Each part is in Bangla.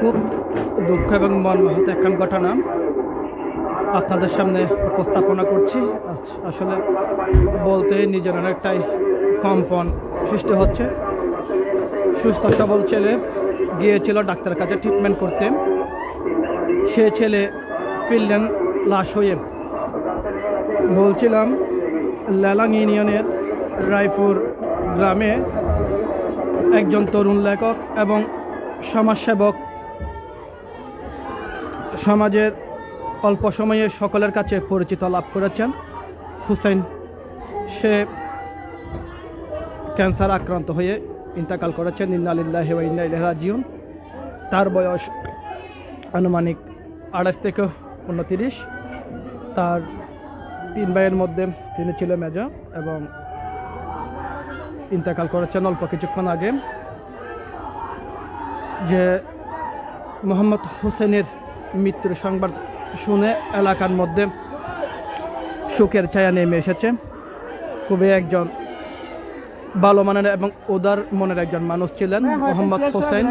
খুব দুঃখ এবং মর্মাহত একখান ঘটনা। আপনাদের সামনে উপস্থাপনা করছি। আস- আসলে বলতে নিজের অনেকটাই কম্পন সৃষ্টি হচ্ছে। সুস্থ সবল ছেলে গিয়েছিল ডাক্তারের কাছে ট্রিটমেন্ট করতে। সে ছেলে ফিরলেন লাশ হয়ে। বলছিলাম লেলাং ইউনিয়নের রায়পুর গ্রামে একজন তরুণ লেখক এবং সমাজসেবক সমাজের অল্প সময়ে সকলের কাছে পরিচিত লাভ করেছেন। হুসেন সে ক্যান্সার আক্রান্ত হয়ে ইন্তাকাল করেছেন। ইন্নালিল্লাহ রাজিউন। তার বয়স আনুমানিক আড়াইশ থেকে উনতিরিশ তার তিন ভাইয়ের মধ্যে তিনি ছিল মেজর এবং ইন্তেকাল করেছেন অল্প কিছুক্ষণ আগে। যে মোহাম্মদ হোসেনের মৃত্যুর সংবাদ শুনে এলাকার মধ্যে শোকের ছায়া নেমে এসেছে। খুবই একজন ভালো মানের এবং উদার মনের একজন মানুষ ছিলেন মোহাম্মদ হোসেন।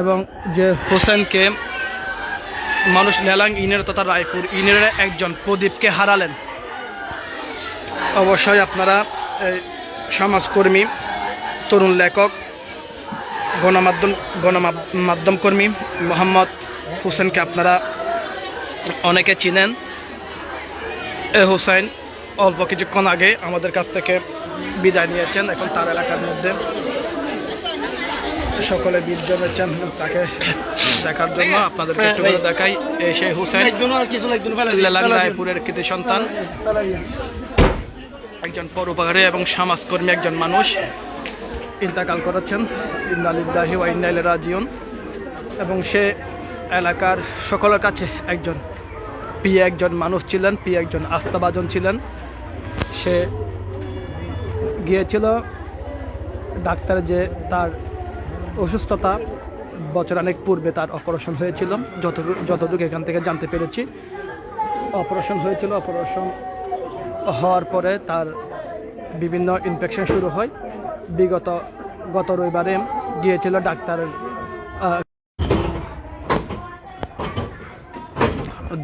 এবং যে হোসেনকে মানুষ নেলাং ইনের তথা রায়পুর ইনের একজন প্রদীপকে হারালেন। অবশ্যই আপনারা এই সমাজকর্মী তরুণ লেখক গণমাধ্যম গণমাধ্যম কর্মী মোহাম্মদ হোসেনকে আপনারা অনেকে চিনেন। এ হোসেন অল্প কিছুক্ষণ আগে আমাদের কাছ থেকে বিদায় নিয়েছেন এখন তার এলাকার মধ্যে। সকলে বীর জমেছেন তাকে দেখার জন্য। আপনাদেরকে একটু করে দেখাই সেই হোসেন রায়পুরের কৃতি সন্তান। একজন পরোপকারী এবং সমাজকর্মী একজন মানুষ। ইন্তাকাল করেছেন ইন্দালিল্লাহি ওয়া ইন্না ইলাইহি রাজিউন। এবং সে এলাকার সকলের কাছে একজন প্রিয় একজন মানুষ ছিলেন, প্রিয় একজন আস্থাভাজন ছিলেন। সে গিয়েছিল ডাক্তার যে তার অসুস্থতা বছর অনেক পূর্বে তার অপারেশন হয়েছিল, যতটুকু যতটুকু এখান থেকে জানতে পেরেছি। অপারেশন হয়েছিল, অপারেশন হওয়ার পরে তার বিভিন্ন ইনফেকশন শুরু হয়। বিগত গত রবিবারে গিয়েছিল ডাক্তারের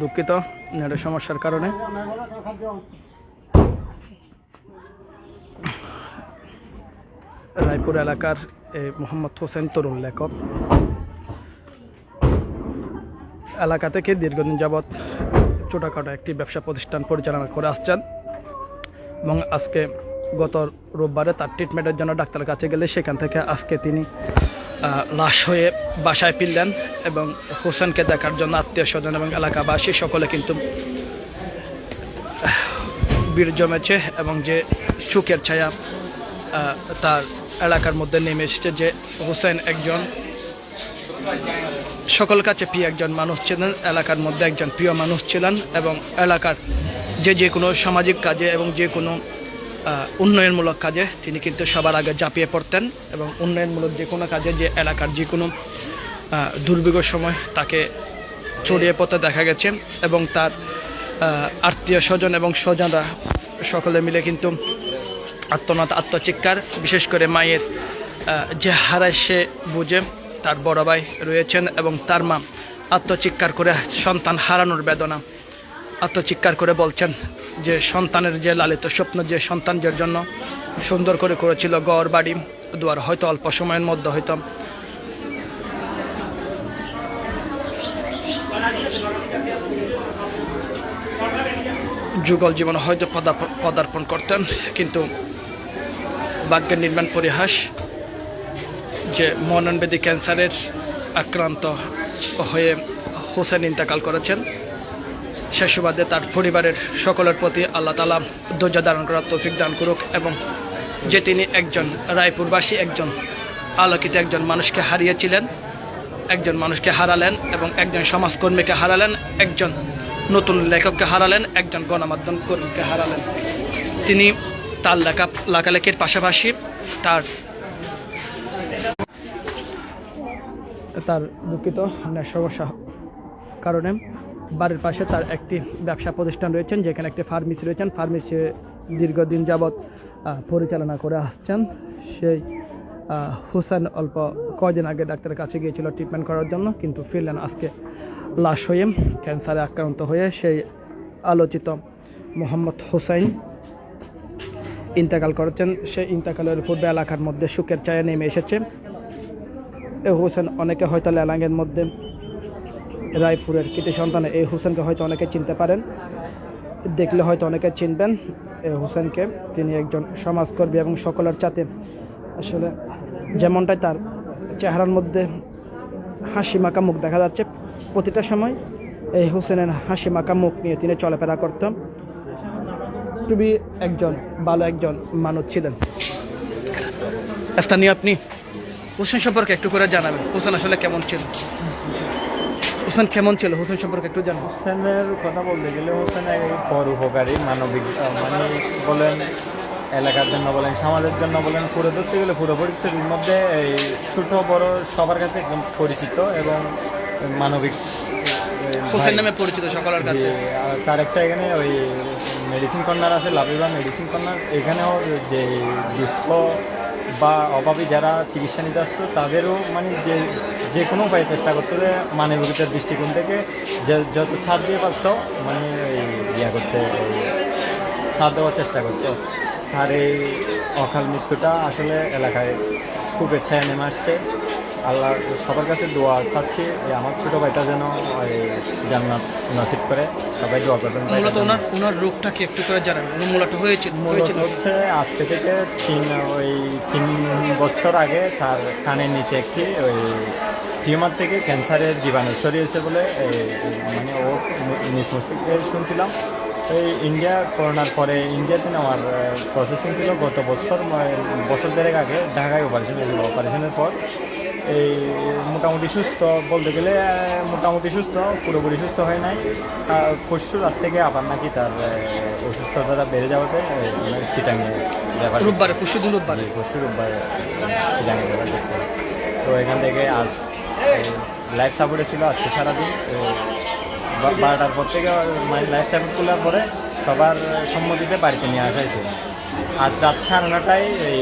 দুঃখিত, নেটের সমস্যার কারণে। রায়পুর এলাকার মোহাম্মদ হোসেন তরুণ লেখক। এলাকা থেকে দীর্ঘদিন যাবৎ ছোটোখাটো একটি ব্যবসা প্রতিষ্ঠান পরিচালনা করে আসছেন এবং আজকে গত রোববারে তার ট্রিটমেন্টের জন্য ডাক্তারের কাছে গেলে সেখান থেকে আজকে তিনি লাশ হয়ে বাসায় ফিরলেন এবং হোসেনকে দেখার জন্য আত্মীয় স্বজন এবং এলাকাবাসী সকলে কিন্তু ভিড় জমেছে এবং যে চুকের ছায়া তার এলাকার মধ্যে নেমে এসেছে যে হোসেন একজন সকল কাছে প্রিয় একজন মানুষ ছিলেন, এলাকার মধ্যে একজন প্রিয় মানুষ ছিলেন এবং এলাকার যে যে কোনো সামাজিক কাজে এবং যে কোনো উন্নয়নমূলক কাজে তিনি কিন্তু সবার আগে ঝাঁপিয়ে পড়তেন এবং উন্নয়নমূলক যে কোনো কাজে যে এলাকার যে কোনো দুর্ভিক্ষর সময় তাকে ছড়িয়ে পড়তে দেখা গেছে এবং তার আত্মীয় স্বজন এবং স্বজনরা সকলে মিলে কিন্তু আত্মনাথ, আত্মচিৎকার, বিশেষ করে মায়ের যে হারায় সে বুঝে তার বড় ভাই রয়েছেন এবং তার মা আত্মচিৎকার করে সন্তান হারানোর বেদনা আত্মচিৎকার করে বলছেন। যে সন্তানের যে লালিত স্বপ্ন, যে সন্তান সন্তানদের জন্য সুন্দর করে করেছিল গড় বাড়ি, দুয়ার হয়তো অল্প সময়ের মধ্যে হয়তো। যুগল জীবন হয়তো পদার্প- পদার্পণ করতেন, কিন্তু ভাগ্যের নির্মাণ পরিহাস, যে মননবেদী ক্যান্সারের আক্রান্ত হয়ে হোসেন ইন্তেকাল করেছেন। সুবাদে তার পরিবারের সকলের প্রতি আল্লাহ তালা ধৈর্য ধারণ করার তৌফিক দান করুক এবং যে তিনি একজন রায়পুরবাসী, একজন আলোকিত একজন মানুষকে হারিয়েছিলেন, একজন মানুষকে হারালেন এবং একজন সমাজকর্মীকে হারালেন, একজন নতুন লেখককে হারালেন, একজন গণমাধ্যম কর্মীকে হারালেন। তিনি তার লেখা লেখালেখির পাশাপাশি তার তার দুঃখিত সমস্যা কারণে বাড়ির পাশে তার একটি ব্যবসা প্রতিষ্ঠান রয়েছেন, যেখানে একটি ফার্মেসি রয়েছেন। ফার্মেসি দীর্ঘদিন যাবৎ পরিচালনা করে আসছেন। সেই হুসেন অল্প কয়দিন আগে ডাক্তারের কাছে গিয়েছিল ট্রিটমেন্ট করার জন্য, কিন্তু ফিরলেন আজকে লাশ হয়ে ক্যান্সারে আক্রান্ত হয়ে সেই আলোচিত মোহাম্মদ হুসাইন ইন্তেকাল করেছেন। সেই ইন্তেকালের পূর্বে এলাকার মধ্যে সুখের ছায়া নেমে এসেছে। এ হোসেন অনেকে হয়তো লেলাঙ্গের মধ্যে রায়পুরের কৃতি সন্তানে এই হোসেনকে হয়তো অনেকে চিনতে পারেন। দেখলে হয়তো অনেকে চিনবেন এই হোসেনকে। তিনি একজন সমাজকর্মী এবং সকলের চাতে আসলে যেমনটাই তার চেহারার মধ্যে হাসি মাখা মুখ দেখা যাচ্ছে, প্রতিটা সময় এই হোসেনের হাসি মাখা মুখ নিয়ে তিনি চলাফেরা করতেন। খুবই একজন, ভালো একজন মানুষ ছিলেন। স্থানীয় আপনি, হোসেন সম্পর্কে একটু করে জানাবেন। হোসেন আসলে কেমন ছিল হোসেন কেমন ছিল? হোসেন সম্পর্কে একটু জানাবেন হোসেনের কথা বলতে গেলে হোসেন এক বড় উপকারী মানবিক মানে বলেন এলাকার জন্য বলেন সমাজের জন্য বলেন পুরো ধরতে গেলে পুরো পরিচিতির মধ্যে এই ছোট বড় সবার কাছে একদম পরিচিত এবং মানবিক হোসেন নামে পরিচিত সকলের কাছে। তার একটা এখানে ওই মেডিসিন কর্নার আছে লাভিবা মেডিসিন কর্নার এখানেও যে দুস্থ বা অভাবী যারা চিকিৎসা নিতে আসছো তাদেরও মানে যে যে কোনো উপায়ে চেষ্টা করতে হবে মানবিকতার দৃষ্টিকোণ থেকে যে যত ছাড় দিয়ে পারতো মানে ইয়া করতে ছাড় দেওয়ার চেষ্টা করতো। তার এই অকাল মৃত্যুটা আসলে এলাকায় খুব ছায়া নেমে আসছে। আল্লাহ সবার কাছে দোয়া চাচ্ছি এই আমার ছোট ভাইটা যেন জান্নাত নাসিব করে। সবাই দোয়া করবেন মূলত ওনার ওনার রোগটা কি একটু করে জানাবেন মূলত হয়েছিল? মূলত হচ্ছে আজকে থেকে তিন ওই তিন বছর আগে তার কানের নিচে একটি ওই টিউমার থেকে ক্যান্সারের জীবাণু ছড়িয়েছে বলে মানে ও নিজ মস্তিষ্কে শুনছিলাম। এই ইন্ডিয়া করোনার পরে ইন্ডিয়াতে আমার প্রসেসিং ছিল গত বছর বছর দেড়েক আগে ঢাকায় অপারেশন হয়েছিল। অপারেশনের পর এই মোটামুটি সুস্থ বলতে গেলে মোটামুটি সুস্থ পুরোপুরি সুস্থ হয় নাই। পরশু রাত থেকে আবার নাকি তার অসুস্থতাটা বেড়ে যাওয়াতে মানে চিটাঙে ব্যাপার রোববারে পরশুদিন রোববারে। জি, পরশু রোববার চিটাঙে ব্যাপার করছে। তো এখান থেকে আজ লাইফ সাপোর্টে ছিল আজকে সারাদিন। তো বারোটার পর থেকে মানে লাইফ সাপোর্ট খোলার পরে সবার সম্মতিতে বাড়িতে নিয়ে আসা হয়েছে। আজ রাত সাড়ে নটায় এই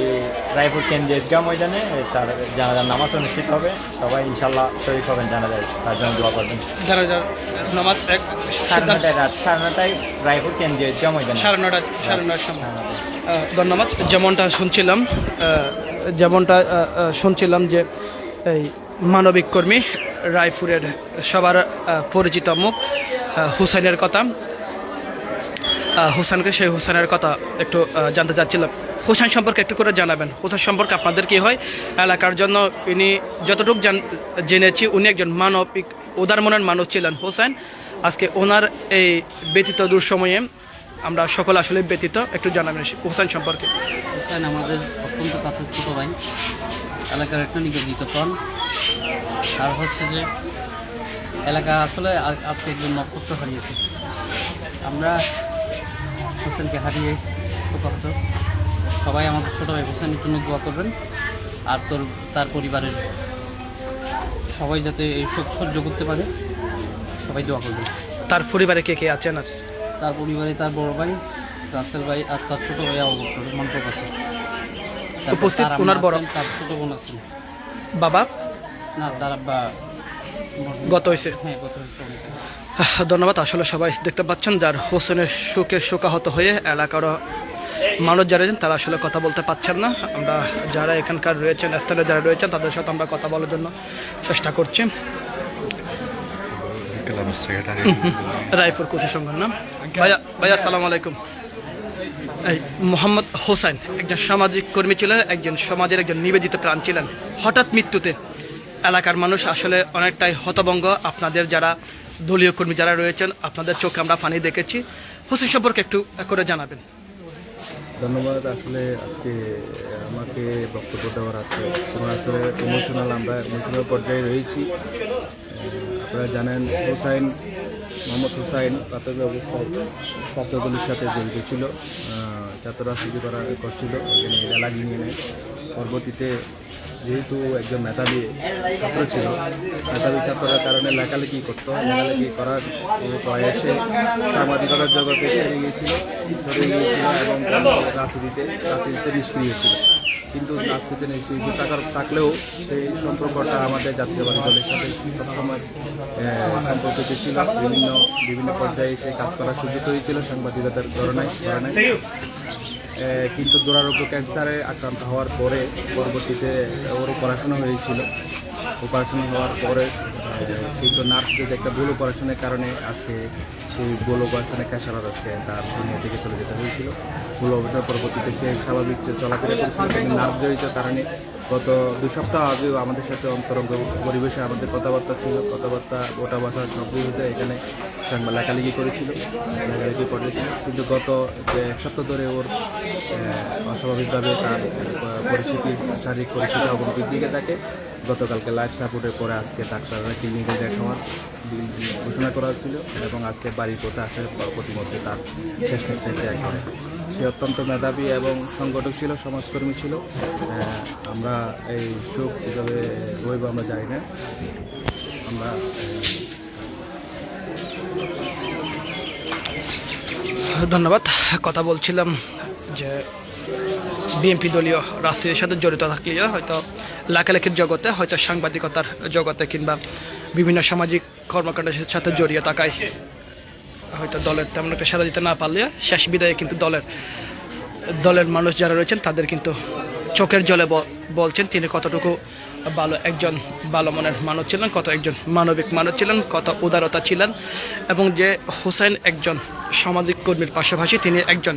রায়পুর কেন্দ্রীয় ঈদগাহ ময়দানে তার জানাজার নামাজ অনুষ্ঠিত হবে। সবাই ইনশাল্লাহ শরীর হবেন জানা যায় তার জন্য দোয়া করবেন। যারা যারা নামাজ সাড়ে নটায় রাত সাড়ে নটায় রায়পুর কেন্দ্রীয় ঈদগাহ ময়দানে। সাড়ে নটা সাড়ে নটার সময়। ধন্যবাদ। যেমনটা শুনছিলাম যেমনটা শুনছিলাম যে এই মানবিক কর্মী রায়পুরের সবার পরিচিত মুখ হুসাইনের কথা। হুসাইনকে সেই হুসাইনের কথা একটু জানতে চাচ্ছিলাম। হুসাইন সম্পর্কে একটু করে জানাবেন। হুসাইন সম্পর্কে আপনাদের কি হয়? এলাকার জন্য ইনি যতটুকু জান, জেনেছি, উনি একজন মানবিক, উদার মনের মানুষ ছিলেন হুসাইন। আজকে ওনার এই ব্যতীত দুঃসময়ে আমরা সকল আসলে ব্যতীত একটু জানাবেন হুসাইন সম্পর্কে। হুসাইন আমাদের অত্যন্ত কাছের ছোট ভাই। এলাকার একটা নিবেদিত প্রাণ আর হচ্ছে যে এলাকা আসলে আজকে একজন নক্ষত্র হারিয়েছে। আমরা হোসেনকে হারিয়ে শোকাহত সবাই আমাদের ছোটো ভাই হোসেনের জন্য দোয়া করবেন। আর তোর তার পরিবারের সবাই যাতে এই শোক সহ্য করতে পারে সবাই দোয়া করবেন। তার পরিবারে কে কে আছেন আর? তার পরিবারে তার বড় ভাই রাসেল ভাই আর তার ছোট ভাই অবগত মন্তব্য আছে উপস্থিত ওনার বড়- বাবা? না গত হয়েছে। হ্যাঁ ধন্যবাদ। আসলে সবাই দেখতে পাচ্ছেন যার হোসেনের শোকে শোকাহত হয়ে এলাকার মানুষ যারা আছেন তারা আসলে কথা বলতে পারছেন না। আমরা যারা এখানকার রয়েছেন স্থানে যারা রয়েছেন তাদের সাথে আমরা কথা বলার জন্য চেষ্টা করছি। রায়পুর কুচি সংঘের নাম ভাইয়া ভাইয়া আসসালামু আলাইকুম। মোহাম্মদ হোসেন একজন সামাজিক কর্মী ছিলেন, একজন সমাজের একজন নিবেদিত প্রাণ ছিলেন। হঠাৎ মৃত্যুতে এলাকার মানুষ আসলে অনেকটাই হতভঙ্গ। আপনাদের যারা দলীয় কর্মী যারা রয়েছেন, আপনাদের চোখে আমরা পানি দেখেছি। হোসেন সম্পর্কে একটু করে জানাবেন। ধন্যবাদ। আসলে আজকে আমাকে বক্তব্য দেওয়ার আছে আসলে ইমোশনাল আমরা ইমোশনাল পর্যায়ে রয়েছি। আপনারা জানেন হুসাইন মোহাম্মদ হুসাইন প্রাথমিক অবস্থায় ছাত্রদলের সাথে জড়িত ছিল। ছাত্ররা ছাত্র রাজনীতি করা করছিল এখানে এরা নিয়ে পরবর্তীতে যেহেতু একজন মেধাবী ছাত্র ছিল, মেধাবী ছাত্রের কারণে লেখালেখি করতো। লেখালেখি করার প্রয়াসে সাংবাদিকতার জগতে ছেড়ে গিয়েছিল ছেড়ে গিয়েছিল এবং রাজনীতিতে রাজনীতিতে নিষ্ক্রিয় ছিল। কিন্তু আজকে নেই, সেই টাকার থাকলেও সেই সম্পর্কটা আমাদের জাতীয় বাড়ি দলের সাথে সবসময় সম্পর্কিত ছিল। বিভিন্ন বিভিন্ন পর্যায়ে সেই কাজ করার সুযোগ হয়েছিল সাংবাদিকতার ধরনায় ধরনায়। কিন্তু দুরারোগ্য ক্যান্সারে আক্রান্ত হওয়ার পরে পরবর্তীতে ওর পড়াশোনা হয়েছিল। অপারেশন হওয়ার পরে কিন্তু নার্সদের একটা ভুল অপারেশনের কারণে আজকে সেই ভুল অপারেশনের ক্যান্সার আজকে তার দুনিয়া থেকে চলে যেতে হয়েছিল। ভুল অপারেশনের পরবর্তীতে সে স্বাভাবিক চলাফেরা করেছিল নার্ভ জড়িত কারণে গত দু সপ্তাহ আগেও আমাদের সাথে অন্তরঙ্গ পরিবেশে আমাদের কথাবার্তা ছিল, কথাবার্তা ওটা বাসা সব হতে এখানে লেখালেখি করেছিল লেখালেখি করেছিল কিন্তু গত যে এক সপ্তাহ ধরে ওর অস্বাভাবিকভাবে তার পরিস্থিতি, শারীরিক পরিস্থিতি অবনতির দিকে থাকে। গতকালকে লাইফ সাপোর্টের পরে আজকে ডাক্তাররা ক্লিনিকে দেখানোর ঘোষণা করা ছিল এবং আজকে বাড়ির পথে আসার পর প্রতিমধ্যে তার শেষ নিঃশ্বাস সে অত্যন্ত মেধাবী এবং সংগঠক ছিল, সমাজকর্মী ছিল। আমরা এই শোক হিসাবে হইব আমরা যাই না। আমরা ধন্যবাদ। কথা বলছিলাম যে বিএনপি দলীয় রাজনীতির সাথে জড়িত থাকলে হয়তো লেখালেখির জগতে হয়তো সাংবাদিকতার জগতে কিংবা বিভিন্ন সামাজিক কর্মকাণ্ডের সাথে জড়িয়ে থাকায় হয়তো দলের তেমন একটা সাড়া দিতে না পারলে শেষ বিদায়ে কিন্তু দলের দলের মানুষ যারা রয়েছেন, তাদের কিন্তু চোখের জলে বলছেন তিনি কতটুকু ভালো একজন ভালো মনের মানুষ ছিলেন, কত একজন মানবিক মানুষ ছিলেন, কত উদারতা ছিলেন, এবং যে হুসেন একজন সামাজিক কর্মীর পাশাপাশি তিনি একজন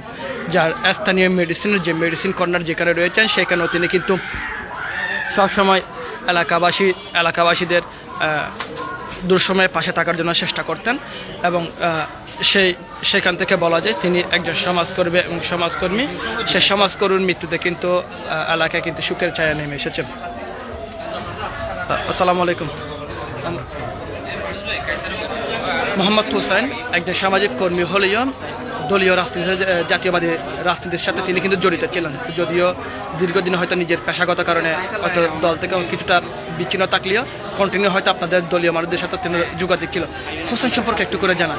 যার স্থানীয় মেডিসিনের যে মেডিসিন কর্নার যেখানে রয়েছেন, সেখানেও তিনি কিন্তু সবসময় এলাকাবাসী, এলাকাবাসীদের দুঃসময়ে পাশে থাকার জন্য চেষ্টা করতেন এবং সেই সেখান থেকে বলা যায় তিনি একজন সমাজকর্মী এবং সমাজকর্মী। সেই সমাজকর্মীর মৃত্যুতে কিন্তু এলাকায় কিন্তু সুখের ছায়া নেমে এসেছেন আহ, আসসালামু আলাইকুম। মোহাম্মদ হুসাইন একজন সামাজিক কর্মী হলেও দলীয় রাজনীতির আহ, জাতীয়বাদী রাজনীতির সাথে তিনি কিন্তু জড়িত ছিলেন। যদিও দীর্ঘদিন হয়তো নিজের পেশাগত কারণে হয়তো দল থেকে কিছুটা বিচ্ছিন্ন থাকলেও কন্টিনিউ হয়তো আপনাদের দলীয় মানুষদের সাথে তিনি যোগাযোগ ছিল। হোসেন সম্পর্কে একটু করে জানান।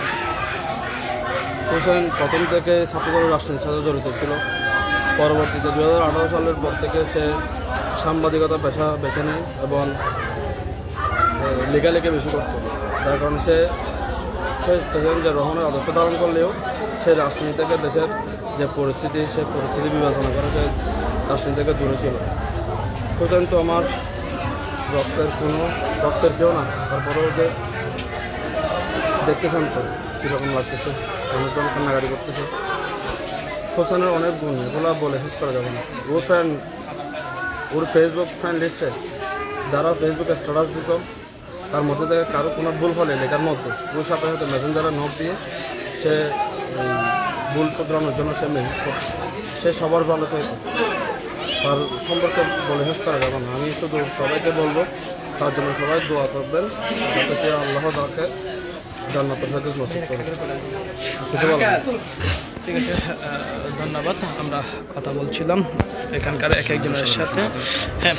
হোসেন প্রথম থেকে ছাত্রদলের রাজনীতির সাথে জড়িত ছিল। পরবর্তীতে দু হাজার আঠারো সালের পর থেকে সে সাংবাদিকতা পেশা বেছে নেয় এবং লেখালেখি বেশি করত। তার কারণ সে সে প্রেসিডেন্ট যে রহমানের আদর্শ ধারণ করলেও সে রাজনীতি থেকে দেশের যে পরিস্থিতি, সে পরিস্থিতি বিবেচনা করে সে রাজনীতি থেকে দূরে ছিল। হোসেন তো আমার রক্তের কোনো, রক্তের কেউ না। তারপরেও যে দেখতেছেন তো কীরকম লাগতেছে? অনেকজন কান্নাকাটি করতেছে। হোসেনের অনেক গুণ, এগুলো বলে শেষ করা যাবে না। ওর ফ্রেন্ড ওর ফেসবুক ফ্রেন্ড লিস্টে যারা ফেসবুকে স্ট্যাটাস দিত, তার মধ্যে থেকে কারও কোনো ভুল হলে লেখার মধ্যে ওর সাথে সাথে মেসেঞ্জারে নোট দিয়ে সে ভুল শুধরানোর জন্য সে মেসেজ করত। সে সবার ভালো চাইত। তার সম্পর্কে বলে শেষ করা যাবে না। আমি শুধু সবাইকে বলব, তার জন্য সবাই দোয়া করবেন, যাতে সে আল্লাহ তাকে জান্নাতের হাদিস নসিব করে কিছু বলবেন ঠিক আছে ধন্যবাদ আমরা কথা বলছিলাম এখানকার এক একজনের সাথে। হ্যাঁ।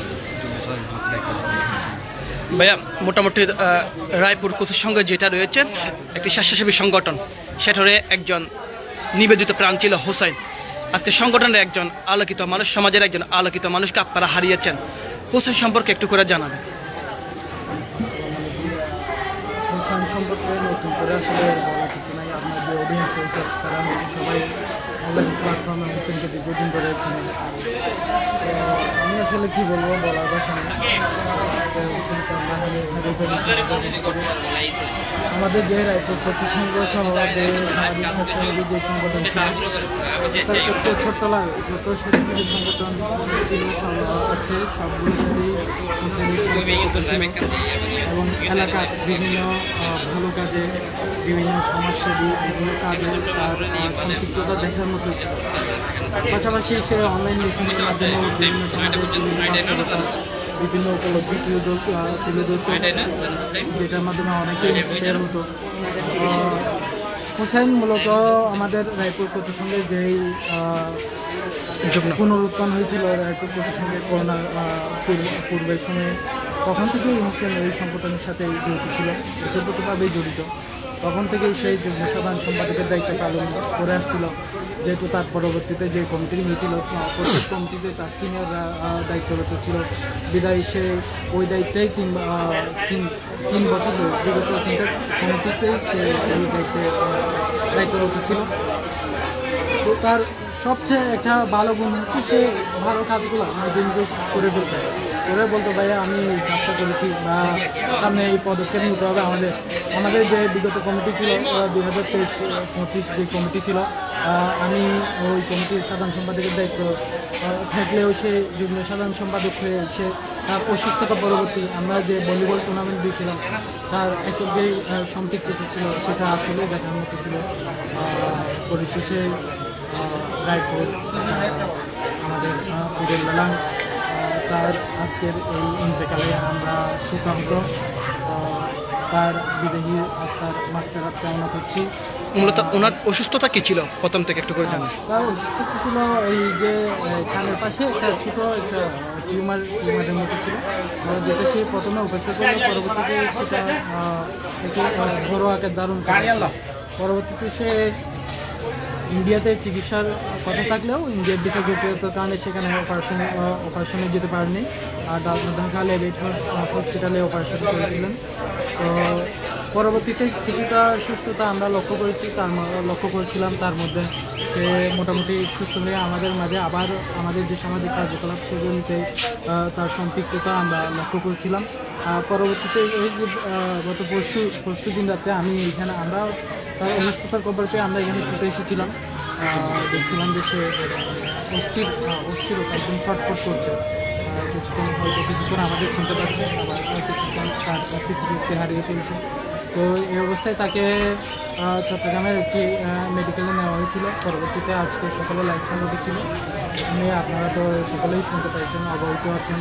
ভাইয়া মোটামুটি রায়পুর কোচের সঙ্গে যেটা রয়েছে একটি স্বেচ্ছাসেবী সংগঠন সেটারে একজন নিবেদিত প্রাণ ছিল হোসাইন। আজকে সংগঠনের একজন আলোকিত মানুষ সমাজের একজন আলোকিত মানুষকে আপনারা হারিয়েছেন। হোসেন সম্পর্কে একটু করে জানাবেন। সম্পর্কে নতুন করে আসলে বলা কিছু নাই। আপনার যে অডিয়েন্স রয়েছে, তারা সবাই অনলাইন প্ল্যাটফর্মে হোসেনকে দীর্ঘদিন আমি আসলে কি বলব, বলার ফেলেছি। আমাদের যে রায়পুর প্রতিসংঘ সহ সামাজিক স্বেচ্ছাসেবী যে সংগঠন ছিল, তার যত স্বেচ্ছাসেবী সংগঠন ছিল আছে ছিল এবং এলাকার বিভিন্ন ভালো কাজে, বিভিন্ন সমাজসেবী, বিভিন্ন কাজে, তার সম্পৃক্ততা দেখার মতো পাশাপাশি সে অনলাইন মিশনের মাধ্যমে বিভিন্ন উপলব্ধি তুলে তুলে ধরতো যেটার মাধ্যমে অনেকে ইন্সপায়ার হতো। আহ, হুসাইন মূলত আমাদের রায়পুর প্রতিসঙ্গে যেই আহ, পুনরুত্থান হয়েছিল রায়পুর প্রতিসঙ্গে করোনার আহ, পূর্ব- পূর্বের সময়ে তখন থেকেই হুসেন এই সংগঠনের সাথে জড়িত ছিল ওতপ্রোতভাবেই জড়িত। তখন থেকেই সেই যুগ্ম সাধারণ সম্পাদকের দায়িত্ব পালন করে আসছিল। যেহেতু তার পরবর্তীতে যে কমিটি হয়েছিল প্রত্যেক কমিটিতে তার সিনিয়ররা দায়িত্বরত ছিল। বিদায় সে ওই দায়িত্বেই তিন তিন তিন বছর বিগত তিনটা কমিটিতেই সে ওই দায়িত্বে দায়িত্বরত ছিল। তো তার সবচেয়ে একটা ভালো গুণ হচ্ছে সে ভালো কাজগুলো নিজে নিজে করে ফেলতে করে বলতো, ভাইয়া, আমি কাজটা করেছি বা সামনে এই পদক্ষেপ নিতে হবে আমাদের। আমাদের যে বিগত কমিটি ছিল দুই হাজার তেইশ, পঁচিশ যে কমিটি ছিল আমি ওই কমিটির সাধারণ সম্পাদকের দায়িত্ব থাকলেও সে যুগ্ম সাধারণ সম্পাদক হয়ে সে তার অসুস্থতা পরবর্তী আমরা যে ভলিবল টুর্নামেন্ট দিয়েছিলাম, তার একর যে সম্পৃক্ততা ছিল, সেটা আসলে দেখার মতো ছিল। পরিশেষে রায়পুর আমাদের পুজোর বেলান তার আজকের এই ইন্তেকালে আমরা সুকান্ত তার বিদেহী আত্মার মাত্রাঘাত কামনা করছি। মূলত ওনার অসুস্থতা কি ছিল? প্রথম থেকে একটু করে জানান। তার অসুস্থতা ছিল এই যে কানের পাশে একটা ছোট একটা টিউমার, টিউমারের মতো ছিল। যেটা সে প্রথমে উপেক্ষা করল, পরবর্তীতে সেটা একটু বড় আকার দারুণ পরবর্তীতে সে ইন্ডিয়াতে চিকিৎসার কথা থাকলেও ইন্ডিয়ার জটিলতার কারণে সেখানে অপারেশন অপারেশনে যেতে পারেনি। আর ঢাকা লেভিট হসপিটালে অপারেশন করেছিলেন। তো পরবর্তীতে কিছুটা সুস্থতা আমরা লক্ষ্য করেছি, তার লক্ষ্য করেছিলাম। তার মধ্যে সে মোটামুটি সুস্থ হয়ে আমাদের মাঝে আবার আমাদের যে সামাজিক কার্যকলাপ সেগুলিতে তার সম্পৃক্ততা আমরা লক্ষ্য করেছিলাম। পরবর্তীতে এই যে গত পরশু পরশু দিন রাতে আমি এখানে আমরা তার অসুস্থতার খবর পেয়ে আমরা এখানে ছুটে এসেছিলাম। দেখছিলাম যে সে অস্থির অস্থির একদম ছটফট করছে। কিছুক্ষণ হয়তো কিছুক্ষণ আমাদের শুনতে পাচ্ছে, আবার কিছুক্ষণ তার স্মৃতিশক্তি হারিয়ে ফেলছে। তো এই অবস্থায় তাকে চট্টগ্রামের একটি মেডিকেলে নেওয়া হয়েছিল। পরবর্তীতে আজকে সকালে লাইফ চালাতে ছিল আমি, আপনারা তো সকলেই শুনতে পাইছেন অবহিত আছেন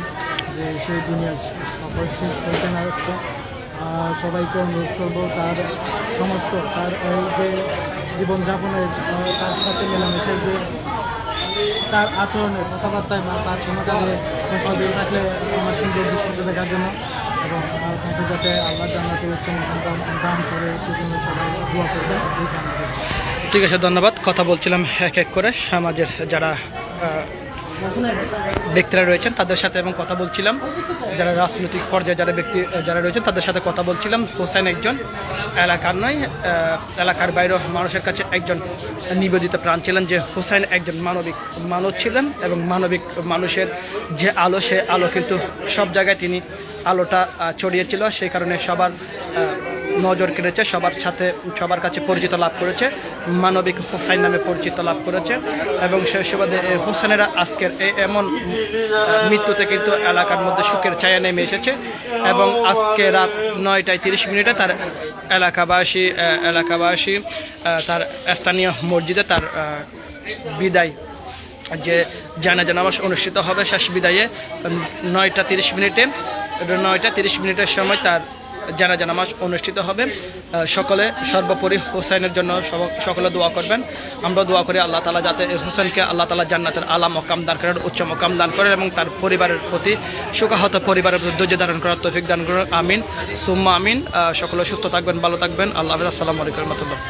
যে সেই দুনিয়া সফর শেষ হয়েছেন আজকে। সবাইকে অনুরোধ করব তার সমস্ত, তার যে জীবনযাপনের তার সাথে মেলামেশার যে তার আচরণে কথাবার্তায় বা তার কোনো কাজে সহযোগী থাকলে আমার সুন্দর দৃষ্টিতে দেখার জন্য তাকে যাতে আল্লাহ জান্নাতে উচ্চ দান করে, সেজন্য সবাই দোয়া করবেন। এই কামনা ঠিক আছে, ধন্যবাদ। কথা বলছিলাম এক এক করে সমাজের যারা ব্যক্তিরা রয়েছেন তাদের সাথে এবং কথা বলছিলাম। যারা রাজনৈতিক পর্যায়ে যারা ব্যক্তি যারা রয়েছেন তাদের সাথে কথা বলছিলাম। হোসেন একজন এলাকার নয় এলাকার বাইরেও মানুষের কাছে একজন নিবেদিত প্রাণ ছিলেন যে হোসেন একজন মানবিক মানুষ ছিলেন এবং মানবিক মানুষের যে আলো, সে আলো কিন্তু সব জায়গায় তিনি আলোটা ছড়িয়েছিল। সেই কারণে সবার নজর কেড়েছে, সবার সাথে, সবার কাছে পরিচিত লাভ করেছে। মানবিক হোসাইন নামে পরিচিত লাভ করেছে। এবং সেই সুবাদে হোসেনেরা আজকের এমন মৃত্যুতে কিন্তু এলাকার মধ্যে সুখের ছায়া নেমে এসেছে। এবং আজকে রাত নয়টায় তিরিশ মিনিটে তার এলাকাবাসী এলাকাবাসী তার স্থানীয় মসজিদে তার বিদায় যে জানাজা নামাজ অনুষ্ঠিত হবে শেষ বিদায়ে নয়টা তিরিশ মিনিটে, নয়টা তিরিশ মিনিটের সময় তার জানাজা নামাজ অনুষ্ঠিত হবে। সকলে সর্বোপরি হোসেনের জন্য সকলে দোয়া করবেন। আমরা দোয়া করি আল্লাহ তালা যাতে হোসেনকে আল্লাহ তালা জান্নাতের আলা মকাম দান করেন, উচ্চ মকাম দান করেন এবং তার পরিবারের প্রতি সুখাহত পরিবারের ধৈর্য ধারণ করার তৌফিক দান করেন। আমিন। সুম্মা আমিন। সকলে সুস্থ থাকবেন, ভালো থাকবেন। আল্লাহ আসসালামু আলাইকুম রহমতুল্লাহ।